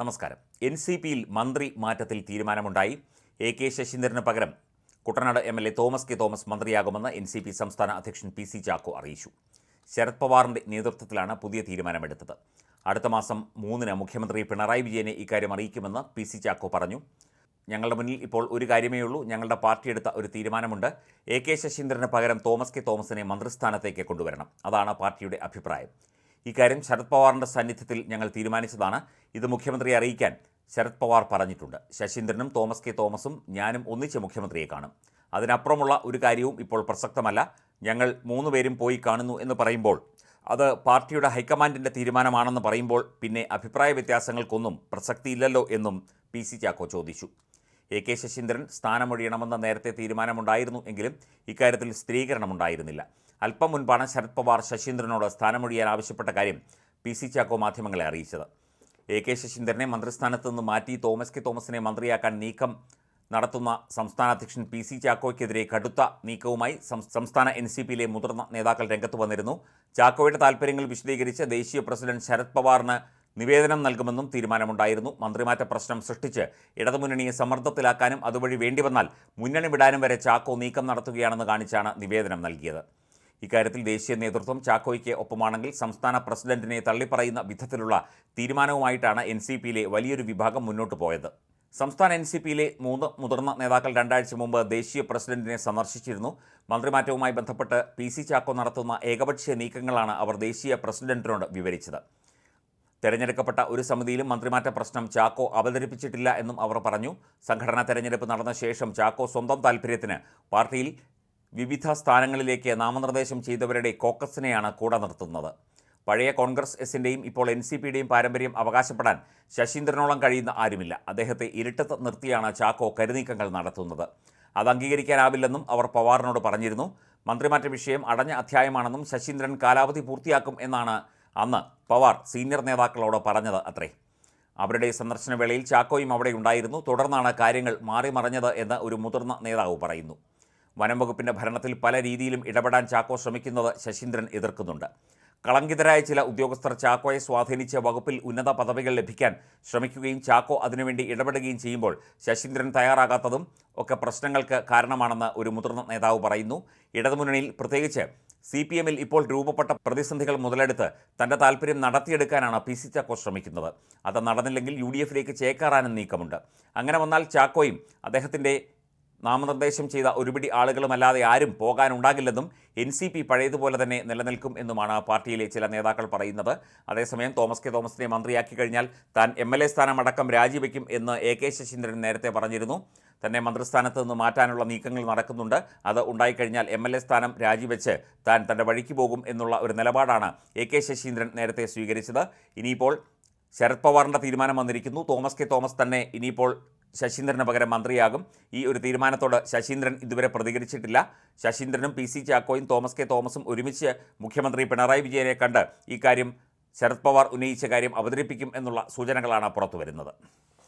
നമസ്കാരം. N C പിയിൽ മന്ത്രി മാറ്റത്തിൽ തീരുമാനമുണ്ടായി. എ കെ ശശീന്ദ്രന് പകരം Kuttanad M L A Thomas K Thomas മന്ത്രിയാകുമെന്ന് N C P സംസ്ഥാന അധ്യക്ഷൻ പി സി ചാക്കോ അറിയിച്ചു. ശരത് പവാറിന്റെ നേതൃത്വത്തിലാണ് പുതിയ തീരുമാനമെടുത്തത്. അടുത്ത മാസം മൂന്നിന് മുഖ്യമന്ത്രി പിണറായി വിജയനെ ഇക്കാര്യം അറിയിക്കുമെന്ന് പി സി ചാക്കോ പറഞ്ഞു. ഞങ്ങളുടെ മുന്നിൽ ഇപ്പോൾ ഒരു കാര്യമേ ഉള്ളൂ. ഞങ്ങളുടെ പാർട്ടി എടുത്ത ഒരു തീരുമാനമുണ്ട്. എ കെ ശശീന്ദ്രന് പകരം തോമസ് കെ തോമസിനെ മന്ത്രിസ്ഥാനത്തേക്ക് കൊണ്ടുവരണം. അതാണ് പാർട്ടിയുടെ അഭിപ്രായം. ഇക്കാര്യം ശരത് പവാറിന്റെ സാന്നിധ്യത്തിൽ ഞങ്ങൾ തീരുമാനിച്ചതാണ്. ഇത് മുഖ്യമന്ത്രിയെ അറിയിക്കാൻ ശരത് പവാർ പറഞ്ഞിട്ടുണ്ട്. ശശീന്ദ്രനും തോമസ് കെ തോമസും ഞാനും ഒന്നിച്ച് മുഖ്യമന്ത്രിയെ കാണും. അതിനപ്പുറമുള്ള ഒരു കാര്യവും ഇപ്പോൾ പ്രസക്തമല്ല. ഞങ്ങൾ മൂന്ന് പേരും പോയി കാണുന്നു എന്ന് പറയുമ്പോൾ അത് പാർട്ടിയുടെ ഹൈക്കമാൻഡിന്റെ തീരുമാനമാണെന്ന് പറയുമ്പോൾ പിന്നെ അഭിപ്രായ വ്യത്യാസങ്ങൾക്കൊന്നും പ്രസക്തിയില്ലല്ലോ എന്നും പി സി ചാക്കോ ചോദിച്ചു. എ കെ ശശീന്ദ്രൻ സ്ഥാനമൊഴിയണമെന്ന നേരത്തെ തീരുമാനമുണ്ടായിരുന്നു എങ്കിലും ഇക്കാര്യത്തിൽ സ്ഥിരീകരണമുണ്ടായിരുന്നില്ല. അല്പം മുൻപാണ് ശരത് പവാർ ശശീന്ദ്രനോട് സ്ഥാനമൊഴിയാൻ ആവശ്യപ്പെട്ട കാര്യം പി സി ചാക്കോ മാധ്യമങ്ങളെ അറിയിച്ചത്. എ കെ ശശീന്ദ്രനെ മന്ത്രിസ്ഥാനത്ത് നിന്ന് മാറ്റി തോമസ് കെ തോമസിനെ മന്ത്രിയാക്കാൻ നീക്കം നടത്തുന്ന സംസ്ഥാന അധ്യക്ഷൻ പി സി ചാക്കോയ്ക്കെതിരെ കടുത്ത നീക്കവുമായി സംസ്ഥാന എൻ സി പിയിലെ മുതിർന്ന നേതാക്കൾ രംഗത്ത് വന്നിരുന്നു. ചാക്കോയുടെ താൽപ്പര്യങ്ങൾ വിശദീകരിച്ച് ദേശീയ പ്രസിഡന്റ് ശരത് പവാറിന് നിവേദനം നൽകുമെന്നും തീരുമാനമുണ്ടായിരുന്നു. മന്ത്രിമാറ്റ പ്രശ്നം സൃഷ്ടിച്ച് ഇടതുമുന്നണിയെ സമ്മർദ്ദത്തിലാക്കാനും അതുവഴി വേണ്ടിവന്നാൽ മുന്നണി വിടാനും വരെ ചാക്കോ നീക്കം നടത്തുകയാണെന്ന് കാണിച്ചാണ് നിവേദനം നൽകിയത്. ഇക്കാര്യത്തിൽ ദേശീയ നേതൃത്വം ചാക്കോയ്ക്ക് ഒപ്പമാണെങ്കിൽ സംസ്ഥാന പ്രസിഡന്റിനെ തള്ളിപ്പറയുന്ന വിധത്തിലുള്ള തീരുമാനവുമായിട്ടാണ് എൻ സി പിയിലെ വലിയൊരു വിഭാഗം മുന്നോട്ട് പോയത്. സംസ്ഥാന എൻ സി പിയിലെ മൂന്ന് മുതിർന്ന നേതാക്കൾ രണ്ടാഴ്ച മുമ്പ് ദേശീയ പ്രസിഡന്റിനെ സന്ദർശിച്ചിരുന്നു. മന്ത്രിമാറ്റവുമായി ബന്ധപ്പെട്ട് പി സി ചാക്കോ നടത്തുന്ന ഏകപക്ഷീയ നീക്കങ്ങളാണ് അവർ ദേശീയ പ്രസിഡന്റിനോട് വിവരിച്ചത്. തെരഞ്ഞെടുക്കപ്പെട്ട ഒരു സമിതിയിലും മന്ത്രിമാറ്റ പ്രശ്നം ചാക്കോ അവതരിപ്പിച്ചിട്ടില്ല എന്നും അവർ പറഞ്ഞു. സംഘടനാ തെരഞ്ഞെടുപ്പ് നടന്ന ശേഷം ചാക്കോ സ്വന്തം താൽപ്പര്യത്തിന് പാർട്ടിയിൽ വിവിധ സ്ഥാനങ്ങളിലേക്ക് നാമനിർദ്ദേശം ചെയ്തവരുടെ കോക്കസിനെയാണ് കൂടെ നിർത്തുന്നത്. പഴയ കോൺഗ്രസ് എസിന്റെയും ഇപ്പോൾ എൻ സി പിയുടെയും പാരമ്പര്യം അവകാശപ്പെടാൻ ശശീന്ദ്രനോളം കഴിയുന്ന ആരുമില്ല. അദ്ദേഹത്തെ ഇരുട്ടത്ത് നിർത്തിയാണ് ചാക്കോ കരുനീക്കങ്ങൾ നടത്തുന്നത്. അത് അംഗീകരിക്കാനാവില്ലെന്നും അവർ പവാറിനോട് പറഞ്ഞിരുന്നു. മന്ത്രിമാറ്റ വിഷയം അടഞ്ഞ അധ്യായമാണെന്നും ശശീന്ദ്രൻ കാലാവധി പൂർത്തിയാക്കും എന്നാണ് അന്ന് പവാർ സീനിയർ നേതാക്കളോട് പറഞ്ഞത് അത്രേ. അവരുടെ സന്ദർശനവേളയിൽ ചാക്കോയും അവിടെ ഉണ്ടായിരുന്നു. തുടർന്നാണ് കാര്യങ്ങൾ മാറിമറിഞ്ഞത് എന്ന് ഒരു മുതിർന്ന നേതാവ് പറയുന്നു. വനം വകുപ്പിന്റെ ഭരണത്തിൽ പല രീതിയിലും ഇടപെടാൻ ചാക്കോ ശ്രമിക്കുന്നത് ശശീന്ദ്രൻ എതിർക്കുന്നുണ്ട്. കളങ്കിതരായ ചില ഉദ്യോഗസ്ഥർ ചാക്കോയെ സ്വാധീനിച്ച് വകുപ്പിൽ ഉന്നത പദവികൾ ലഭിക്കാൻ ശ്രമിക്കുകയും ചാക്കോ അതിനുവേണ്ടി ഇടപെടുകയും ചെയ്യുമ്പോൾ ശശീന്ദ്രൻ തയ്യാറാകാത്തതും ഒക്കെ പ്രശ്നങ്ങൾക്ക് കാരണമാണെന്ന് ഒരു മുതിർന്ന നേതാവ് പറയുന്നു. ഇടതുമുന്നണിയിൽ പ്രത്യേകിച്ച് സി പി എമ്മിൽ ഇപ്പോൾ രൂപപ്പെട്ട പ്രതിസന്ധികൾ മുതലെടുത്ത് തന്റെ താല്പര്യം നടത്തിയെടുക്കാനാണ് പി സി ചാക്കോ ശ്രമിക്കുന്നത്. അത് നടന്നില്ലെങ്കിൽ യു ഡി എഫിലേക്ക് ചേക്കാറാനും നീക്കമുണ്ട്. അങ്ങനെ വന്നാൽ ചാക്കോയും അദ്ദേഹത്തിന്റെ നാമനിർദ്ദേശം ചെയ്ത ഒരുപിടി ആളുകളുമല്ലാതെ ആരും പോകാനുണ്ടാകില്ലെന്നും എൻ സി പി പഴയതുപോലെ തന്നെ നിലനിൽക്കും എന്നുമാണ് പാർട്ടിയിലെ ചില നേതാക്കൾ പറയുന്നത്. അതേസമയം തോമസ് കെ തോമസിനെ മന്ത്രിയാക്കി കഴിഞ്ഞാൽ താൻ എം എൽ എ സ്ഥാനമടക്കം രാജിവെക്കും എന്ന് എ കെ ശശീന്ദ്രൻ നേരത്തെ പറഞ്ഞിരുന്നു. തന്നെ മന്ത്രിസ്ഥാനത്ത് നിന്ന് മാറ്റാനുള്ള നീക്കങ്ങൾ നടക്കുന്നുണ്ട്. അത് ഉണ്ടായിക്കഴിഞ്ഞാൽ എം എൽ എ സ്ഥാനം രാജിവെച്ച് താൻ തന്റെ വഴിക്ക് പോകും എന്നുള്ള ഒരു നിലപാടാണ് എ കെ ശശീന്ദ്രൻ നേരത്തെ സ്വീകരിച്ചത്. ഇനിയിപ്പോൾ ശരത് പവാറിന്റെ തീരുമാനം വന്നിരിക്കുന്നു. തോമസ് കെ തോമസ് തന്നെ ഇനിയിപ്പോൾ ശശീന്ദ്രന് പകരം മന്ത്രിയാകും. ഈ ഒരു തീരുമാനത്തോട് ശശീന്ദ്രൻ ഇതുവരെ പ്രതികരിച്ചിട്ടില്ല. ശശീന്ദ്രനും പി സി ചാക്കോയും തോമസ് കെ തോമസും ഒരുമിച്ച് മുഖ്യമന്ത്രി പിണറായി വിജയനെ കണ്ട് ഇക്കാര്യം കാര്യം ശരത് പവാർ ഉന്നയിച്ച കാര്യം അവതരിപ്പിക്കും എന്നുള്ള സൂചനകളാണ് പുറത്തുവരുന്നത്.